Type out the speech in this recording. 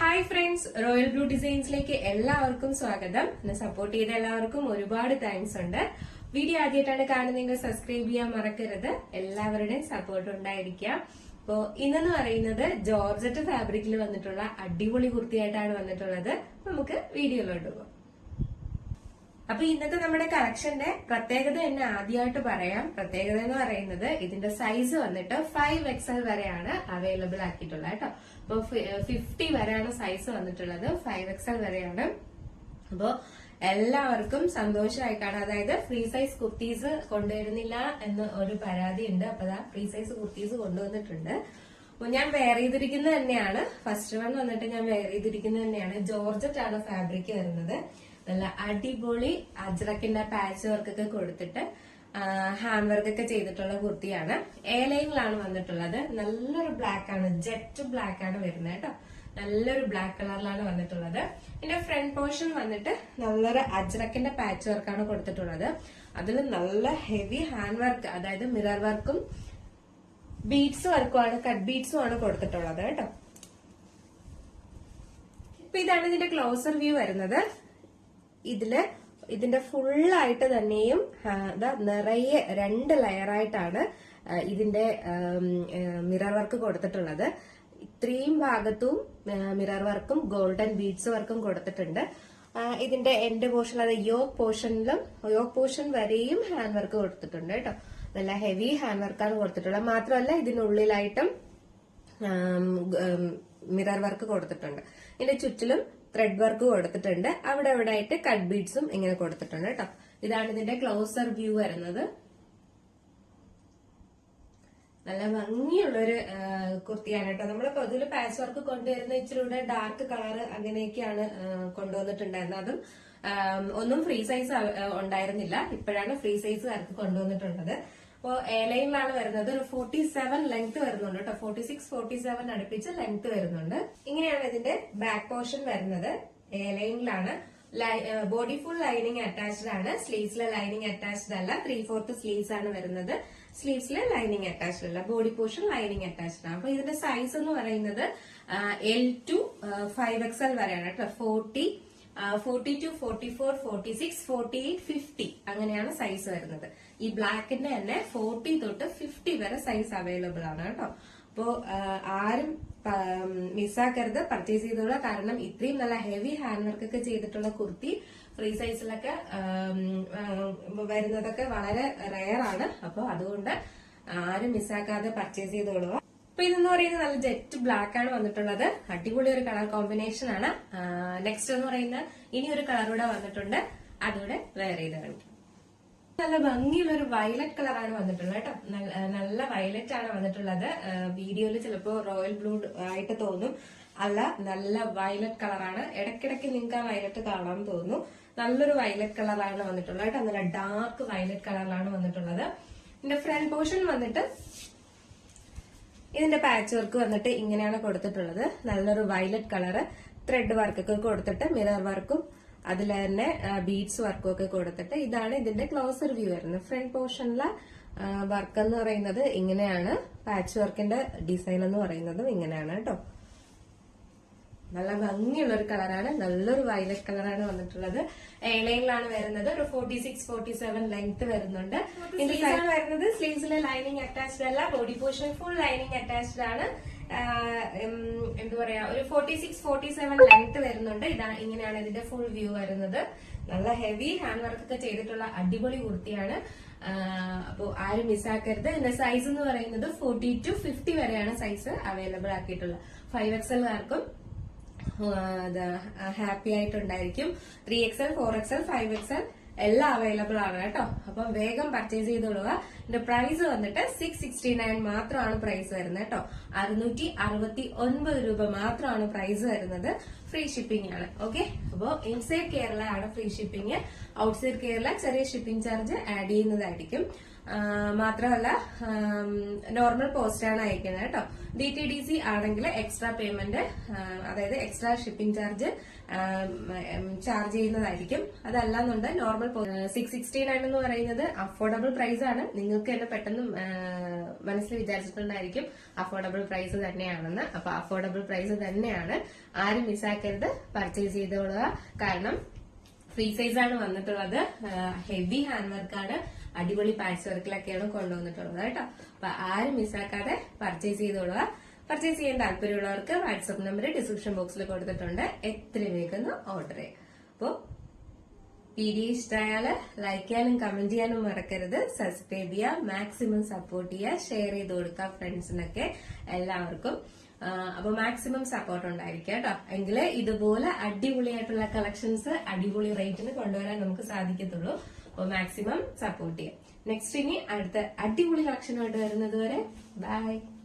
Hi friends royal blue ഡിസൈൻസിലേക്ക് എല്ലാവർക്കും സ്വാഗതം. എന്നെ സപ്പോർട്ട് ചെയ്ത എല്ലാവർക്കും ഒരുപാട് താങ്ക്സ് ഉണ്ട്. വീഡിയോ ആദ്യമായിട്ടാണ് കാണുന്നതെങ്കിൽ സബ്സ്ക്രൈബ് ചെയ്യാൻ മറക്കരുത്. എല്ലാവരുടെയും സപ്പോർട്ട് ഉണ്ടായിരിക്കുക അപ്പോ ഇന്നെന്ന് പറയുന്നത് ജോർജറ്റ് ഫാബ്രിക്കിൽ വന്നിട്ടുള്ള അടിപൊളി കുർത്തിയായിട്ടാണ് വന്നിട്ടുള്ളത്. നമുക്ക് വീഡിയോയിലോട്ട് പോകാം. അപ്പൊ ഇന്നത്തെ നമ്മുടെ കളക്ഷന്റെ പ്രത്യേകത തന്നെ ആദ്യമായിട്ട് പറയാം. പ്രത്യേകത എന്ന് പറയുന്നത് ഇതിന്റെ സൈസ് വന്നിട്ട് ഫൈവ് എക്സൽ വരെയാണ് അവൈലബിൾ ആക്കിയിട്ടുള്ളത് കേട്ടോ. അപ്പൊ ഫിഫ്റ്റി വരെയാണ് സൈസ് വന്നിട്ടുള്ളത്. ഫൈവ് എക്സൽ വരെയാണ്. അപ്പോ എല്ലാവർക്കും സന്തോഷമായി കാണാം. അതായത് ഫ്രീ സൈസ് കുർത്തീസ് കൊണ്ടുവരുന്നില്ല എന്ന് ഒരു പരാതി ഉണ്ട് അപ്പൊ അതാ ഫ്രീ സൈസ് കുർത്തീസ് കൊണ്ടുവന്നിട്ടുണ്ട്. ഞാൻ വെയർ ചെയ്തിരിക്കുന്നത് തന്നെയാണ്. ഫസ്റ്റ് വൺ വന്നിട്ട് ഞാൻ വെയർ ചെയ്തിരിക്കുന്നത് തന്നെയാണ്. ജോർജറ്റ് ആണ് ഫാബ്രിക് വരുന്നത്. നല്ല അടിപൊളി അജ്രക്കിന്റെ പാച്ച് വർക്കൊക്കെ കൊടുത്തിട്ട് ഹാൻഡ് വർക്ക് ഒക്കെ ചെയ്തിട്ടുള്ള കുർത്തിയാണ്. എ ലൈനിലാണ് വന്നിട്ടുള്ളത്. നല്ലൊരു ബ്ലാക്ക് ആണ്. ജെറ്റ് ബ്ലാക്ക് ആണ് വരുന്നത് കേട്ടോ. നല്ലൊരു ബ്ലാക്ക് കളറിലാണ് വന്നിട്ടുള്ളത്. ഇതിന്റെ ഫ്രണ്ട് പോർഷൻ വന്നിട്ട് നല്ലൊരു അജ്രക്കിന്റെ പാച്ച് വർക്കാണ് കൊടുത്തിട്ടുള്ളത്. അതിൽ നല്ല ഹെവി ഹാൻഡ് വർക്ക് അതായത് മിറർ വർക്കും ബീഡ്സ് വർക്കുമാണ് കട്ട് ബീഡ്സും ആണ് കൊടുത്തിട്ടുള്ളത് കേട്ടോ. ഇപ്പൊ ഇതാണ് ഇതിന്റെ ക്ലോസർ വ്യൂ വരുന്നത്. ഇതിൽ ഇതിന്റെ ഫുള്ളായിട്ട് തന്നെയും നിറയെ രണ്ട് ലെയറായിട്ടാണ് ഇതിന്റെ മിറർ വർക്ക് കൊടുത്തിട്ടുള്ളത്. ഇത്രയും ഭാഗത്തും മിറർ വർക്കും ഗോൾഡൻ ബീഡ്സ് വർക്കും കൊടുത്തിട്ടുണ്ട്. ഇതിന്റെ എൻഡ് പോർഷൻ അതായത് യോഗ് പോർഷനിലും യോഗ് പോർഷൻ വരെയും ഹാൻഡ് വർക്ക് കൊടുത്തിട്ടുണ്ട് കേട്ടോ. നല്ല ഹെവി ഹാൻഡ് വർക്കാണ് കൊടുത്തിട്ടുള്ളത്. മാത്രമല്ല ഇതിനുള്ളിലായിട്ടും മിറർ വർക്ക് കൊടുത്തിട്ടുണ്ട്. ഇതിന്റെ ചുറ്റിലും ത്രെഡ് വർക്ക് കൊടുത്തിട്ടുണ്ട് അവിടെ അവിടെ ആയിട്ട് കട്ട് ബീഡ്സും ഇങ്ങനെ കൊടുത്തിട്ടുണ്ട് കേട്ടോ. ഇതാണ് ഇതിന്റെ ക്ലോസർ വ്യൂ വരുന്നത്. നല്ല ഭംഗിയുള്ളൊരു കുർത്തിയാണ് കേട്ടോ. നമ്മൾ പൊതുവിൽ പാച്ച് വർക്ക് കൊണ്ടുവരുന്ന ഇച്ചിരി കൂടെ ഡാർക്ക് കളർ അങ്ങനെയൊക്കെയാണ് കൊണ്ടുവന്നിട്ടുണ്ടായിരുന്നത്. അതും ഒന്നും ഫ്രീ സൈസ് ഉണ്ടായിരുന്നില്ല. ഇപ്പോഴാണ് ഫ്രീ സൈസ് വർക്ക് കൊണ്ടുവന്നിട്ടുള്ളത്. അപ്പോ എ ലൈനിലാണ് വരുന്നത്. ഒരു ഫോർട്ടി സെവൻ ലെങ്ത് വരുന്നുണ്ട് കേട്ടോ. ഫോർട്ടി സിക്സ് ഫോർട്ടി സെവൻ അടുപ്പിച്ച് ലെങ്ത് വരുന്നുണ്ട്. ഇങ്ങനെയാണ് ഇതിന്റെ ബാക്ക് പോർഷൻ വരുന്നത്. എ ലൈനിലാണ് ബോഡി ഫുൾ ലൈനിങ് അറ്റാച്ച്ഡ് ആണ്. സ്ലീവ്സിലെ ലൈനിങ് അറ്റാച്ച്ഡ് അല്ല. ത്രീ ഫോർത്ത് സ്ലീവ്സ് ആണ് വരുന്നത്. സ്ലീവ്സിലെ ലൈനിങ് അറ്റാച്ച്ഡ് അല്ല. ബോഡി പോർഷൻ ലൈനിങ് അറ്റാച്ച്ഡ് ആണ്. അപ്പൊ ഇതിന്റെ സൈസ് എന്ന് പറയുന്നത് L to five X L വരെയാണ് കേട്ടോ. Forty forty two forty four forty six forty eight fifty അങ്ങനെയാണ് സൈസ് വരുന്നത്. ഈ ബ്ലാക്കിന്റെ തന്നെ ഫോർട്ടി തൊട്ട് ഫിഫ്റ്റി വരെ സൈസ് അവൈലബിൾ ആണ് കേട്ടോ. അപ്പോ ആരും മിസ്സാക്കരുത് പർച്ചേസ് ചെയ്തോളൂ. കാരണം ഇത്രയും നല്ല ഹെവി ഹാൻഡ് വർക്ക് ഒക്കെ ചെയ്തിട്ടുള്ള കുർത്തി ഫ്രീ സൈസിലൊക്കെ വരുന്നതൊക്കെ വളരെ റെയർ ആണ്. അപ്പോൾ അതുകൊണ്ട് ആരും മിസ്സാക്കാതെ പർച്ചേസ് ചെയ്തോളുക അപ്പൊ ഇതെന്ന് പറയുന്നത് നല്ല ജെറ്റ് ബ്ലാക്ക് ആണ് വന്നിട്ടുള്ളത്. അടിപൊളി ഒരു കളർ കോമ്പിനേഷൻ ആണ്. നെക്സ്റ്റ് എന്ന് പറയുന്ന ഇനി ഒരു കളർ കൂടെ വന്നിട്ടുണ്ട്. അതുകൂടെ വേറെ ചെയ്ത് കാണിക്കും നല്ല ഭംഗിയുള്ള ഒരു വയലറ്റ് കളറാണ് വന്നിട്ടുള്ളത് കേട്ടോ. നല്ല- വയലറ്റ് ആണ് വന്നിട്ടുള്ളത്. വീഡിയോയിൽ ചിലപ്പോ റോയൽ ബ്ലൂ ആയിട്ട് തോന്നും. അല്ല നല്ല വയലറ്റ് കളറാണ് ഇടയ്ക്കിടയ്ക്ക് നിങ്ങൾക്ക് ആ വയലറ്റ് കാണാൻ തോന്നും. നല്ലൊരു വയലറ്റ് കളറാണ് വന്നിട്ടുള്ളത് കേട്ടോ. നല്ല ഡാർക്ക് വയലറ്റ് കളറിലാണ് വന്നിട്ടുള്ളത്. ഇതിന്റെ ഫ്രണ്ട് പോർഷൻ വന്നിട്ട് ഇതിന്റെ പാച്ച് വർക്ക് വന്നിട്ട് ഇങ്ങനെയാണ് കൊടുത്തിട്ടുള്ളത്. നല്ലൊരു വയലറ്റ് കളറ് ത്രെഡ് വർക്കൊക്കെ കൊടുത്തിട്ട് മിറർ വർക്കും അതിൽ തന്നെ ബീഡ്സ് വർക്കും ഒക്കെ കൊടുത്തിട്ട് ഇതാണ് ഇതിന്റെ ക്ലോസർ വ്യൂ വരുന്നത്. ഫ്രണ്ട് പോർഷനിലെ വർക്ക് എന്ന് പറയുന്നത് ഇങ്ങനെയാണ്. പാച്ച് വർക്കിന്റെ ഡിസൈൻ എന്ന് പറയുന്നതും ഇങ്ങനെയാണ് കേട്ടോ. നല്ല ഭംഗിയുള്ള ഒരു കളറാണ് നല്ലൊരു വയലറ്റ് കളറാണ് വന്നിട്ടുള്ളത്. ഏലയിലാണ് വരുന്നത്. ഒരു forty six forty seven length വരുന്നുണ്ട് ഇതിലാണ് വരുന്നത്. സ്ലീവ്സിലെ ലൈനിങ് അറ്റാച്ച്ഡ് അല്ല. Body portion full lining attached ആണ്. എന്താ പറയാ ഒരു forty six forty seven length വരുന്നുണ്ട്. ഇതാണ് ഇങ്ങനെയാണ് ഇതിന്റെ ഫുൾ വ്യൂ വരുന്നത്. നല്ല ഹെവി ഹാൻഡ് വർക്ക് ഒക്കെ ചെയ്തിട്ടുള്ള അടിപൊളി കുർത്തിയാണ്. അപ്പോൾ ആരും മിസ്സാക്കരുത് ഇതിന്റെ സൈസ് എന്ന് പറയുന്നത് ഫോർട്ടി ടു ഫിഫ്റ്റി വരെയാണ് സൈസ് അവൈലബിൾ ആക്കിയിട്ടുള്ളത്. ഫൈവ് എക്സൽകാർക്കും happy ആയിട്ടുണ്ടായിരിക്കും. Three XL four XL five XL എല്ലാം അവൈലബിൾ ആണ് കേട്ടോ. അപ്പം വേഗം പർച്ചേസ് ചെയ്തോളുക ഇതിന്റെ പ്രൈസ് വന്നിട്ട് സിക്സ് സിക്സ്റ്റി നയൻ മാത്രമാണ് പ്രൈസ് വരുന്നത് കേട്ടോ. അറുന്നൂറ്റി അറുപത്തി ഒൻപത് രൂപ മാത്രമാണ് പ്രൈസ് വരുന്നത്. ഫ്രീ ഷിപ്പിംഗ് ആണ്. ഓക്കെ അപ്പോൾ ഇൻസൈഡ് കേരള ആണ് ഫ്രീ ഷിപ്പിംഗ് ഔട്ട്സൈഡ് കേരള ചെറിയ ഷിപ്പിംഗ് ചാർജ് ആഡ് ചെയ്യുന്നതായിരിക്കും. മാത്രമല്ല നോർമൽ പോസ്റ്റ് ആണ് അയക്കുന്നത് കേട്ടോ. ഡി ടി ഡി സി ആണെങ്കിൽ എക്സ്ട്രാ പേയ്മെന്റ് അതായത് എക്സ്ട്രാ ഷിപ്പിംഗ് ചാർജ് ചാർജ് ചെയ്യുന്നതായിരിക്കും. അതല്ലാന്നുണ്ട് നോർമൽ സിക്സ് സിക്സ്റ്റി നയൻ എന്ന് പറയുന്നത് അഫോർഡബിൾ പ്രൈസ് ആണ്. നിങ്ങൾക്ക് തന്നെ പെട്ടെന്ന് മനസ്സിൽ വിചാരിച്ചിട്ടുണ്ടായിരിക്കും അഫോർഡബിൾ പ്രൈസ് തന്നെയാണെന്ന്. അപ്പൊ അഫോർഡബിൾ പ്രൈസ് തന്നെയാണ്. ആരും മിസ്സാക്കരുത് പർച്ചേസ് ചെയ്തോളുക കാരണം ഫ്രീ സൈസ് ആണ് വന്നിട്ടുള്ളത്. ഹെവി ഹാൻഡ് വർക്കാണ് അടിപൊളി പാച്ച് വർക്കിലൊക്കെയാണ് കൊണ്ടുവന്നിട്ടുള്ളത് കേട്ടോ. അപ്പൊ ആരും മിസ്സാക്കാതെ പർച്ചേസ് ചെയ്തോളുക പർച്ചേസ് ചെയ്യാൻ താല്പര്യമുള്ളവർക്ക് വാട്സ്ആപ്പ് നമ്പർ ഡിസ്ക്രിപ്ഷൻ ബോക്സിൽ കൊടുത്തിട്ടുണ്ട്. എത്ര വേഗം ഓർഡർ ചെയ്യാം. അപ്പോൾ വീഡിയോ ഇഷ്ടമായാൽ ലൈക്ക് ചെയ്യാനും കമന്റ് ചെയ്യാനും മറക്കരുത്. സബ്സ്ക്രൈബ് ചെയ്യുക മാക്സിമം സപ്പോർട്ട് ചെയ്യുക ഷെയർ ചെയ്ത് കൊടുക്കുക ഫ്രണ്ട്സിനൊക്കെ എല്ലാവർക്കും. അപ്പൊ മാക്സിമം സപ്പോർട്ട് ഉണ്ടായിരിക്കുക കേട്ടോ. എങ്കിലേ ഇതുപോലെ അടിപൊളിയായിട്ടുള്ള കളക്ഷൻസ് അടിപൊളി റേറ്റിന് കൊണ്ടുവരാൻ നമുക്ക് സാധിക്കത്തുള്ളൂ. അപ്പൊ മാക്സിമം സപ്പോർട്ട് ചെയ്യാം. നെക്സ്റ്റ് ഇനി അടുത്ത അടിപൊളി കളക്ഷനുമായിട്ട് വരുന്നത് വരെ ബൈ